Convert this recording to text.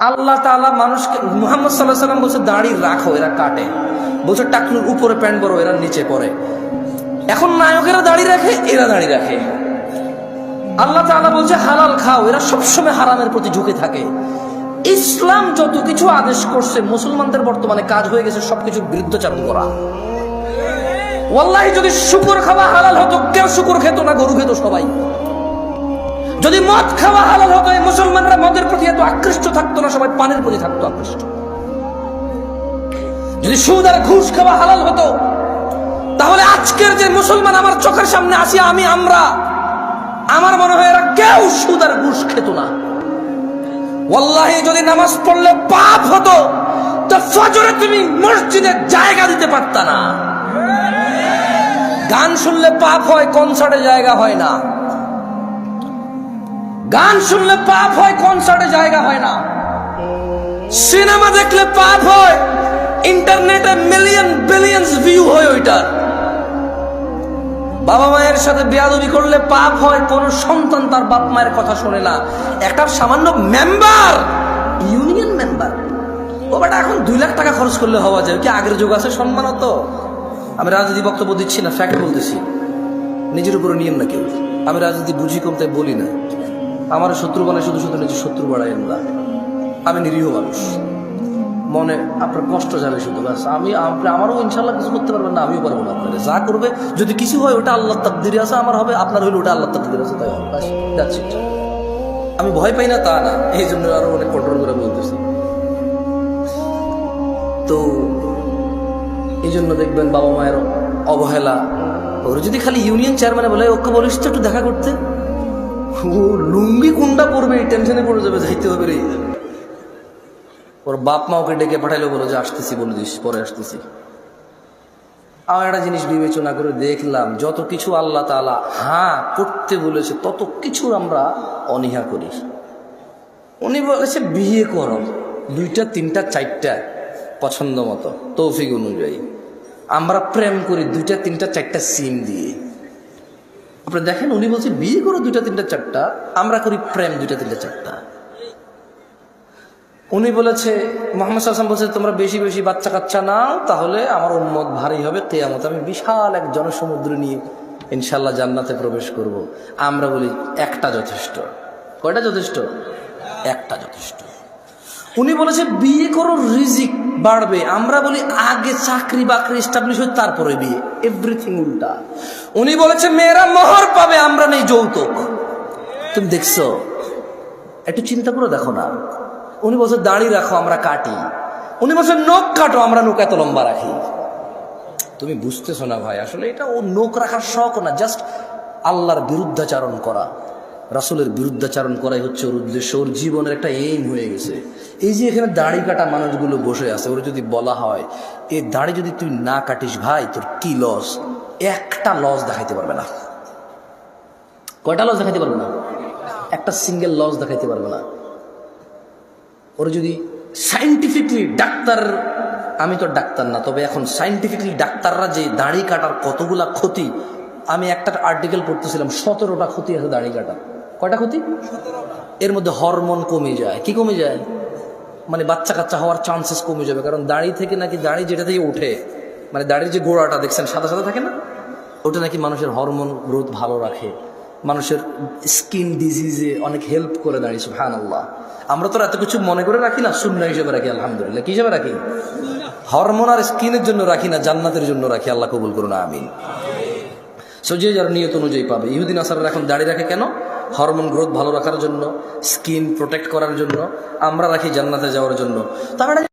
আল্লাহ তাআলা মানুষকে, মুহাম্মদ সাল্লাহ সাল্লাম বলছে, দাড়ি রাখো, এরা কাটে। বলছে, টাকনুর উপরে প্যান্ট বড় এরা নিচে পরে এখন নায়কেরা দাড়ি রাখে, এরা দাড়ি রাখে। আল্লাহ তাআলা বলছে, হালাল খাও, এরা সবসময় হারামের প্রতি ঝুঁকে থাকে। ইসলাম যত কিছু আদেশ করছে, মুসলমানদের বর্তমানে কাজ হয়ে গেছে, সবকিছু বিরুদ্ধচারণ করা। ওয়াল্লাহি, যদি শুকুর খাওয়া হালাল হতো, কেউ শুকুর খেত না, গরু খেত সবাই। যদি মদ খাওয়া হালাল হতো মুসলমানরা মদের প্রতি এত আকৃষ্ট থাকতো না, সবাই পানের প্রতি থাকতো আকৃষ্ট। যদি সুদ আর ঘুষ খাওয়া হালাল হতো, তাহলে আজকের যে মুসলমান আমার চোখের সামনে আসি, আমি, আমরা, আমার মনে হয় এরা কেউ সুদ আর ঘুষ খেত না। ওয়াল্লাহি, যদি নামাজ পড়লে পাপ হতো, তো ফজরে তুমি মসজিদে জায়গা দিতে পারতা না। গান শুনলে পাপ হয়, কনসার্টে জায়গা হয় না। গান শুনলে পাপ হয় কনসার্টে জায়গা হয় না। সিনেমা দেখলে পাপ হয় ইন্টারনেটে মিলিয়ন বিলিয়ন্স ভিউ হয় ওইটার। বাবা মায়ের সাথে বেয়াদবি করলে পাপ হয়, কোন সন্তান তার বাপ মায়ের কথা শোনে না। একটা সামান্য মেম্বার ইউনিয়ন মেম্বার ও বাট, এখন দুই লাখ টাকা খরচ করলে হওয়া যায়। কি আগের যুগ আছে সম্মান তো আমি রাজনীতি বক্তব্য দিচ্ছি না ফ্যাক্ট বলতেছি। নিজের উপরে নিয়ম না কেউ। আমি রাজনীতি বুঝি কম তাই বলি না। আমার শত্রু বলে শুধু শুধু নিজের শত্রু বাড়াইন না আমি নিরীহ মানুষ। মনে আপনার কষ্ট যাবে শুধু ব্যাস। আমি আপনি আমারও ইনশাল্লাহ কিছু করতে পারবেন না আমিও পারব না আপনার যা করবে যদি কিছু হয় ওটা আল্লাহ তাকদিরে আছে আমার হবে আপনার হইলে ওটা আল্লাহ তাকদিরে আছে তাই হবে। ব্যাস, it. আমি ভয় পাই না তা না। এই জন্য আরও অনেক কন্ট্রোল করে বলতেছি। তো এই জন্য দেখবেন বাবা মায়ের অবহেলা। ওর যদি খালি ইউনিয়ন চেয়ারম্যানে বলে ওকে বলিস তো একটু দেখা করতে। ও লুঙ্গি কোনটা পড়বে এই টেনশনে পড়ে যাবে, যাইতে হবে রে। ওর বাপ মা ওকে ডেকে পাঠাইলো, বলো যে আসতেছি, বলে দিস, পরে আসতেছি। আমার একটা জিনিস বিবেচনা করে দেখলাম, যত কিছু আল্লাহ তাআলা হ্যাঁ করতে বলেছে, তত কিছুর আমরা অনীহা করি। উনি বলেছে, বিয়ে করো। দুইটা, তিনটা, চারটা, পছন্দ মতো, তৌফিক অনুযায়ী। আমরা প্রেম করি, দুইটা, তিনটা, চারটা সিম দিয়ে। আপনি দেখেন, উনি বলছে বিয়ে করো দুইটা, তিনটা, চারটা। আমরা করি প্রেম, দুইটা, তিনটা, চারটা। উনি বলেছে, মোহাম্মদ সাল্লাম বলছে, তোমরা বেশি বেশি বাচ্চা কাচ্চা নাও, তাহলে আমার উন্মত ভারী হবে কেয়ামত। আমি বিশাল এক জনসমুদ্র নিয়ে ইনশাল্লাহ জান্নাতে প্রবেশ করব। আমরা বলি, একটা যথেষ্ট। কয়টা যথেষ্ট? একটা যথেষ্ট। উনি বলেছে, বিয়ে করো, রিজিক বাড়বে। আমরা বলি, আগে চাকরি বাকরি এস্টাবলিশ হয়ে তারপরে বিয়ে। এভরিথিং উল্টা। উনি বলেছে, মেয়েরা মোহর পাবে, আমরা নেই যৌতুক। তুমি দেখছ? একটু চিন্তা করে দেখো না। উনি বলছে, দাড়ি রাখো, আমরা কাটি। উনি বলছে, নখ কাটো, আমরা নখ এত লম্বা রাখি। তুমি বুঝতেছো না ভাই, আসলে এটা ও নখ রাখার শখ না জাস্ট আল্লাহর বিরুদ্ধাচারণ করা। রাসুলের বিরুদ্ধাচারণ করাই হচ্ছে ওর উদ্দেশ্য। ওর জীবনের একটা এইম হয়ে গেছে। এই যে এখানে দাড়ি কাটা মানুষগুলো বসে আছে, ওর যদি বলা হয় এই দাড়ি যদি তুই না কাটিস ভাই, তোর কি লস একটা লস দেখাইতে পারবে না। কয়টা লস দেখাইতে পারবে না? একটা সিঙ্গেল লস দেখাইতে পারবে না। ওর যদি সাইন্টিফিকলি ডাক্তার, আমি তো ডাক্তার না, তবে এখন সাইন্টিফিকলি ডাক্তাররা যে দাড়ি কাটার কতগুলা ক্ষতি, আমি একটা আর্টিকেল পড়তেছিলাম, সতেরোটা ক্ষতি আছে দাড়ি কাটার। কয়টা ক্ষতি? এর মধ্যে হরমোন কমে যায়। কি কমে যায়? মানে বাচ্চা কাচ্চা হওয়ার চান্সেস কমে যাবে, কারণ দাড়ি থেকে নাকি দাড়ি যেটা থেকে ওঠে মানে দাড়ির যে গোড়াটা, দেখছেন, সাদা সাদা থাকে না? ওটা নাকি মানুষের হরমোন গ্রোথ ভালো রাখে। মানুষের স্কিন ডিজিজে অনেক হেল্প করে দাঁড়িয়েছে হ্যাঁ আল্লাহ আমরা তো এত কিছু মনে করে রাখি না শূন্য হিসেবে রাখি, আলহামদুলিল্লাহ। কি হিসেবে রাখি? হরমোন আর স্কিনের জন্য রাখি না, জান্নাতের জন্য রাখি, আল্লাহ কবুল করুন, আমিন। সো যে যার নিয়ত অনুযায়ী পাবে। ইহুদিন আসারা এখন দাঁড়িয়ে রাখে কেন? হরমোন গ্রোথ ভালো রাখার জন্য, স্কিন প্রোটেক্ট করার জন্য, আমরা রাখি জান্নাতে যাওয়ার জন্য। তার